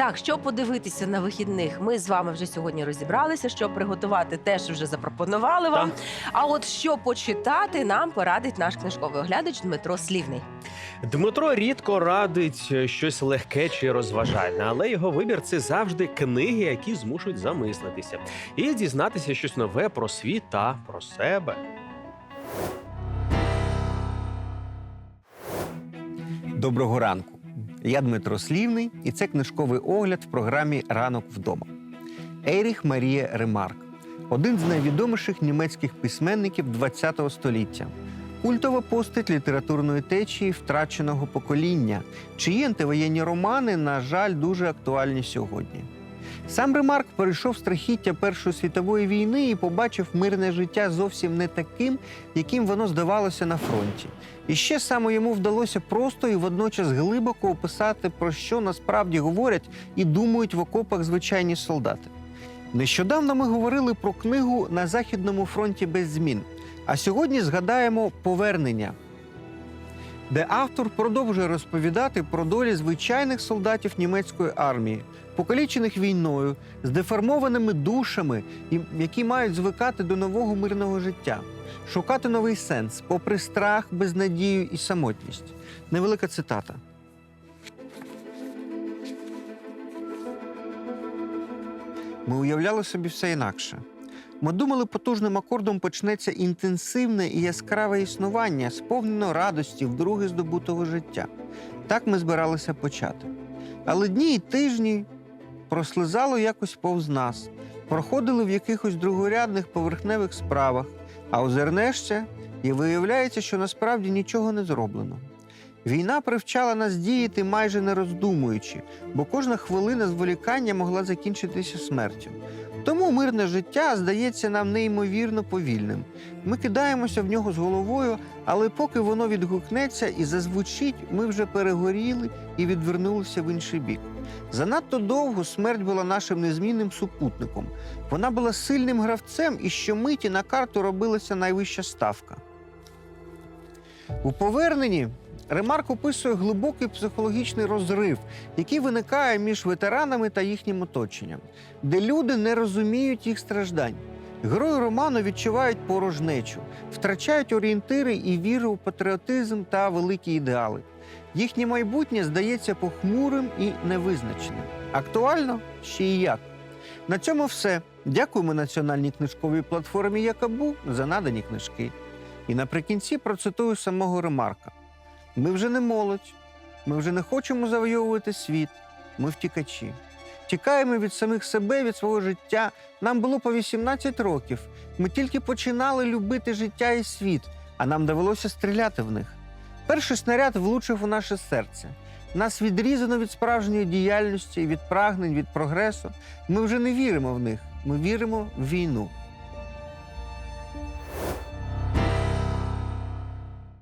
Так, що подивитися на вихідних? Ми з вами вже сьогодні розібралися. Що приготувати, теж вже запропонували вам. А от що почитати, нам порадить наш книжковий оглядач Дмитро Слівний. Дмитро рідко радить щось легке чи розважальне, але його вибір це завжди книги, які змушують замислитися і дізнатися щось нове про світ та про себе. Доброго ранку. Я Дмитро Слівний, і це книжковий огляд в програмі Ранок вдома. Ейріх Марія Ремарк один з найвідоміших німецьких письменників ХХ століття, культова постать літературної течії втраченого покоління, чиї антивоєнні романи, на жаль, дуже актуальні сьогодні. Сам Ремарк перейшов страхіття Першої світової війни і побачив мирне життя зовсім не таким, яким воно здавалося на фронті. І ще саме йому вдалося просто і водночас глибоко описати, про що насправді говорять і думають в окопах звичайні солдати. Нещодавно ми говорили про книгу на Західному фронті без змін. А сьогодні згадаємо повернення, де автор продовжує розповідати про долі звичайних солдатів німецької армії, покалічених війною, з деформованими душами, які мають звикати до нового мирного життя, шукати новий сенс, попри страх, безнадію і самотність. Невелика цитата. Ми уявляли собі все інакше. Ми думали, потужним акордом почнеться інтенсивне і яскраве існування, сповнено радості вдруге здобутого життя. Так ми збиралися почати. Але дні і тижні прослизало якось повз нас, проходили в якихось другорядних поверхневих справах, а озирнешся і виявляється, що насправді нічого не зроблено. Війна привчала нас діяти майже не роздумуючи, бо кожна хвилина зволікання могла закінчитися смертю. Тому мирне життя здається нам неймовірно повільним. Ми кидаємося в нього з головою, але поки воно відгукнеться і зазвучить, ми вже перегоріли і відвернулися в інший бік. Занадто довго смерть була нашим незмінним супутником. Вона була сильним гравцем, і щомиті на карту робилася найвища ставка. У поверненні Ремарк описує глибокий психологічний розрив, який виникає між ветеранами та їхнім оточенням, де люди не розуміють їх страждань. Герої роману відчувають порожнечу, втрачають орієнтири і віру у патріотизм та великі ідеали. Їхнє майбутнє здається похмурим і невизначеним. Актуально ще і як. На цьому все. Дякуємо національній книжковій платформі Якабу за надані книжки. І наприкінці процитую самого Ремарка: ми вже не молодь, ми вже не хочемо завойовувати світ, ми втікачі. Тікаємо від самих себе, від свого життя. Нам було по 18 років. Ми тільки починали любити життя і світ, а нам довелося стріляти в них. Перший снаряд влучив у наше серце. Нас відрізано від справжньої діяльності, від прагнень, від прогресу. Ми вже не віримо в них. Ми віримо в війну.